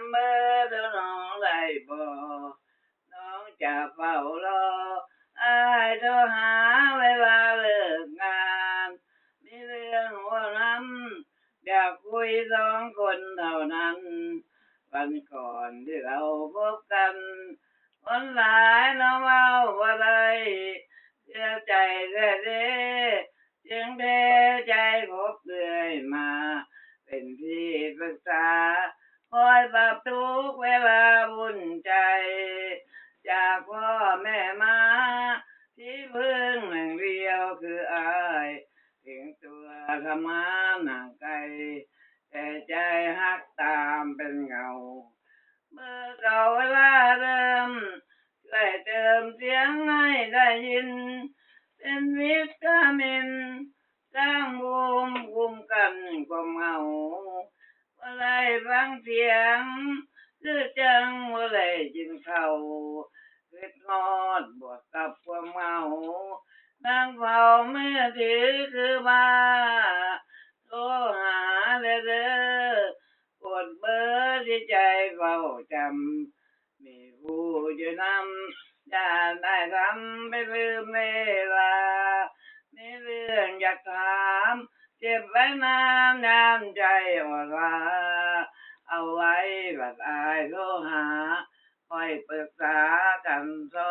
ำเบอร์ตัน้องไรบ่น้องจะเฝ้ารอไอ้โทรหาเวลาเลิกงาน มีเรื่องหัวน้ำอยากคุยสองคนเท่านั้น วันก่อนที่เราพบกันคนหลายน้องเมาอะไรเสียใจเสีเด้จึงเด้ใจพบเรื่อยมา เป็นที่ปรึกษา คอยปรับทุกเวลาวุ่นใจ จากพ่อแม่มาที่พึ่งหนึ่งเดียวคืออายถึงตัวทำงาห่างไกลแต่ใจฮักตามเป็นเงา เมื่อเก่าเวลาเดิมช่วยเติมเสียงให้ได้ยิน เป็นวิตามินสร้างภูมิคุ้มกันความเหงา เมื่อไรฟังเสียง คือจังเมื่อไรกินข้าวคือทอดบวกกับความเหงานั่งเฝ้ามือถือคือมาโทรหาเลยเด้อกดเบอร์ที่ใจเฝ้าจำมีผู้อยู่นำจะได้ทำไปลืมเวลามีเรื่องอยากถาม เจ็บไว้นานนานใจอ่อนลาเอาไว้บัดอายโทรหาคอยปรึกษากันสองคน